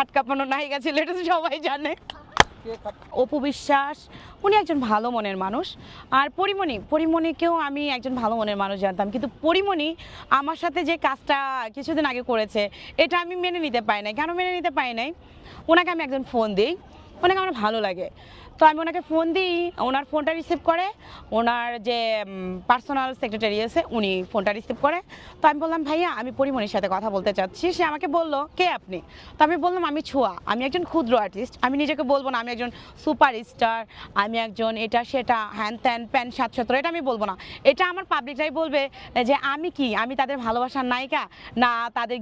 খাট কাঁপানো নাই ছিল এটা তো সবাই জানে। অপু বিশ্বাস উনি একজন ভালো মনের মানুষ। আর পরিমণি পরিমণিকেও আমি একজন ভালো মনের মানুষ জানতাম। কিন্তু পরিমণি আমার সাথে যে কাজটা কিছুদিন আগে করেছে এটা আমি মেনে নিতে পারি নাই। কেন মেনে নিতে পারি নাই? ওনাকে আমি একজন ফোন দিই। ওনাকে আমার ভালো লাগে। তো আমি ওনাকে ফোন দিই, ওনার ফোনটা রিসিভ করে, ওনার যে পার্সোনাল সেক্রেটারি আছে, উনি ফোনটা রিসিভ করে। তো আমি বললাম, ভাইয়া, আমি পরিমণির সাথে কথা বলতে চাচ্ছি। সে আমাকে বলল, কে আপনি? তো আমি বললাম, আমি ছোঁয়া। আমি একজন ক্ষুদ্র আর্টিস্ট আমি নিজেকে বলব না, আমি একজন সুপার স্টার আমি একজন এটা, সেটা হ্যান ত্যান প্যান সাত সত্তর এটা আমি বলব না। এটা আমার পাবলিকরাই বলবে, যে আমি কি? আমি তাদের ভালোবাসার নায়িকা? না, তাদের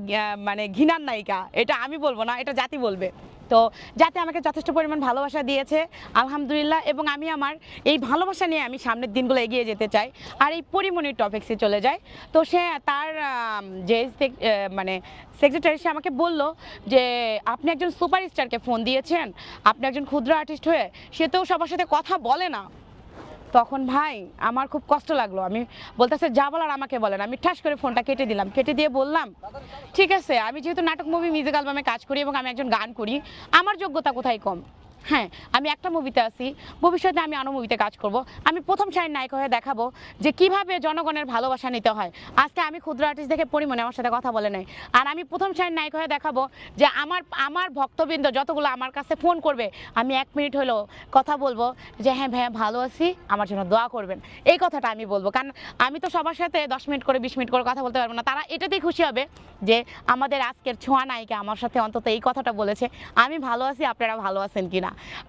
মানে ঘৃণার নায়িকা? এটা আমি বলব না, এটা জাতি বলবে। তো যাতে আমাকে যথেষ্ট পরিমাণ ভালোবাসা দিয়েছে আলহামদুলিল্লাহ, এবং আমি আমার এই ভালোবাসা নিয়ে আমি সামনের দিনগুলো এগিয়ে যেতে চাই, আর এই পরিমণির টপিক্সে চলে যায় তো সে তার যে মানে সেক্রেটারি সে আমাকে বলল যে, আপনি একজন সুপারস্টারকে ফোন দিয়েছেন? আপনি একজন ক্ষুদ্র আর্টিস্ট হয়ে? সে তো সবার সাথে কথা বলে না। তখন ভাই, আমার খুব কষ্ট লাগল। আমি বলতেছে যা বলার আমাকে বলেন আমি ঠাস করে ফোনটা কেটে দিলাম। কেটে দিয়ে বললাম, ঠিক আছে, আমি যেহেতু নাটক মুভি মিউজিক অ্যালবামে কাজ করি এবং আমি একজন গান করি, আমার যোগ্যতা কোথায় কম? হ্যাঁ আমি একটা মুভিতে আছি। ভবিষ্যতে আমি আনো মুভিতে কাজ করব। আমি প্রথম সাইন নায়ক হয়ে দেখাবো যে কীভাবে জনগণের ভালোবাসা নিতে হয়। আজকে আমি ক্ষুদ্র আর্টিস্ট দেখে পরিমণে আমার সাথে কথা বলে নাই। আর আমি প্রথম সাইন নায়ক হয়ে দেখাবো যে আমার আমার ভক্তবৃন্দ যতগুলো আমার কাছে ফোন করবে, আমি এক মিনিট হলেও কথা বলব যে হ্যাঁ ভাইয়া, ভালো আছি, আমার জন্য দোয়া করবেন। এই কথাটা আমি বলব। কারণ আমি তো সবার সাথে দশ মিনিট করে, বিশ মিনিট করে কথা বলতে পারব না। তারা এটাতেই খুশি হবে যে আমাদের আজকের ছোঁয়া নায়িকা আমার সাথে অন্তত এই কথাটা বলেছে। আমি ভালো আছি, আপনারা ভালো আছেন কিনা?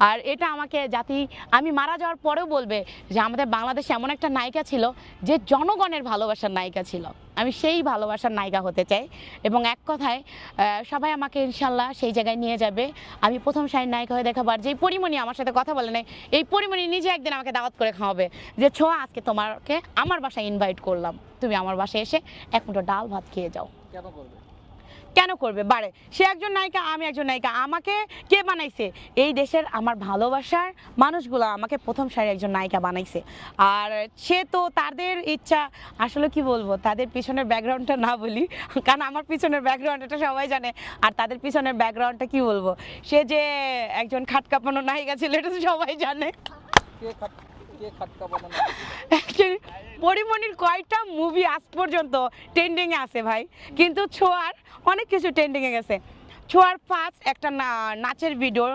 আর এটা আমাকে জাতি, আমি মারা যাওয়ার পরেও বলবে যে আমাদের বাংলাদেশে এমন একটা নায়িকা ছিল যে জনগণের ভালোবাসার নায়িকা ছিল। আমি সেই ভালোবাসার নায়িকা হতে চাই এবং এক কথায় সবাই আমাকে ইনশাল্লাহ সেই জায়গায় নিয়ে যাবে। আমি প্রথম সাইন নায়িকা হয়ে দেখাবার যে পরিমণি আমার সাথে কথা বলে নাই, এই পরিমণি নিজে একদিন আমাকে দাওয়াত করে খাওয়াবে যে, ছোঁয়া, আজকে তোমাকে আমার বাসায় ইনভাইট করলাম। তুমি আমার বাসায় এসে এক মুঠো ডাল ভাত খেয়ে যাও। কেন করবে? কেন করবে? বাড়ে সে একজন নায়িকা আমি একজন নায়িকা। আমাকে কে বানাইছে? এই দেশের আমার ভালোবাসার মানুষগুলো আমাকে প্রথম সারি একজন নায়িকা বানাইছে। আর সে তো তাদের ইচ্ছা আসলে কি বলব তাদের পিছনের ব্যাকগ্রাউন্ডটা না বলি কারণ আমার পিছনের ব্যাকগ্রাউন্ড এটা সবাই জানে। আর তাদের পিছনের ব্যাকগ্রাউন্ডটা কি বলব সে যে একজন খাট কাঁপানো নায়িকা ছিল এটা তো সবাই জানে। কে খাট কে পরিমণির কয়টা মুভি আজ পর্যন্ত ট্রেন্ডিংয়ে আছে ভাই? কিন্তু ছোঁয়ার অনেক কিছু ট্রেন্ডিংয়ে গেছে। ছোঁয়ার ফার্স্ট একটা নাচের ভিডিও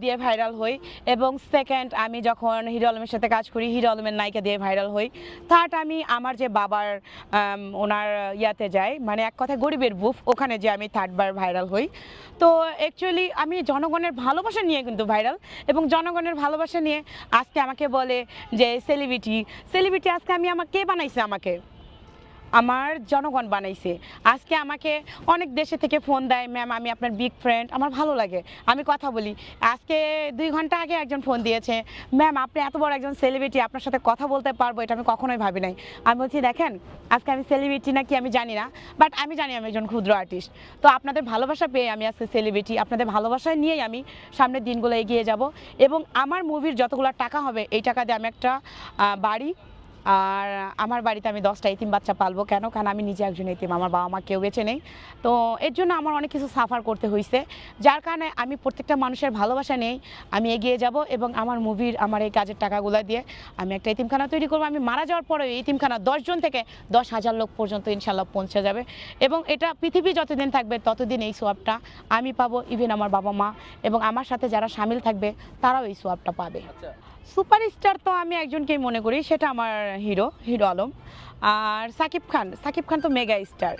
দিয়ে ভাইরাল হই। এবং সেকেন্ড আমি যখন হিরো আলমের সাথে কাজ করি হিরো আলমের নায়িকা দিয়ে ভাইরাল হই। থার্ড আমি আমার যে বাবার ওনার ইয়াতে যাই মানে এক কথায় গরিবের বুফ ওখানে যে আমি থার্ডবার ভাইরাল হই। তো অ্যাকচুয়ালি আমি জনগণের ভালোবাসা নিয়ে কিন্তু ভাইরাল এবং জনগণের ভালোবাসা নিয়ে আজকে আমাকে বলে যে সেলিব্রিটি সেলিব্রিটি আজকে আমি আমার কে বানাইছে আমাকে? আমার জনগণ বানাইছে। আজকে আমাকে অনেক দেশে থেকে ফোন দেয় ম্যাম আমি আপনার বিগ ফ্রেন্ড আমার ভালো লাগে। আমি কথা বলি। আজকে দুই ঘণ্টা আগে একজন ফোন দিয়েছে ম্যাম আপনি এত বড় একজন সেলিব্রিটি আপনার সাথে কথা বলতে পারব, এটা আমি কখনোই ভাবি নাই। আমি বলছি, দেখেন, আজকে আমি সেলিব্রিটি নাকি আমি জানি না বাট আমি জানি আমি একজন ক্ষুদ্র আর্টিস্ট তো আপনাদের ভালোবাসা পেয়ে আমি আজকে সেলিব্রিটি আপনাদের ভালোবাসা নিয়েই আমি সামনের দিনগুলো এগিয়ে যাব এবং আমার মুভির যতগুলো টাকা হবে, এই টাকা দিয়ে আমি একটা বাড়ি আর আমার বাড়িতে আমি দশটা এতিম বাচ্চা পালবো। কেন? কারণ আমি নিজে একজন এতিম, আমার বাবা মা কেউ বেছে নেই। তো এর জন্য আমার অনেক কিছু সাফার করতে হয়েছে যার কারণে আমি প্রত্যেকটা মানুষের ভালোবাসা নেই। আমি এগিয়ে যাব এবং আমার মুভির, আমার এই কাজের টাকাগুলো দিয়ে আমি একটা এতিমখানা তৈরি করব। আমি মারা যাওয়ার পরে এতিমখানা দশজন থেকে দশ হাজার লোক পর্যন্ত ইনশাল্লাহ পৌঁছে যাবে। এবং এটা পৃথিবী যতদিন থাকবে, ততদিন এই সোয়াবটা আমি পাবো ইভেন আমার বাবা মা এবং আমার সাথে যারা সামিল থাকবে, তারাও এই সোয়াবটা পাবে। আচ্ছা সুপারস্টার তো আমি একজনকেই মনে করি, সেটা আমার হিরো হিরো আলম। আর সাকিব খান সাকিব খান তো মেগা স্টার।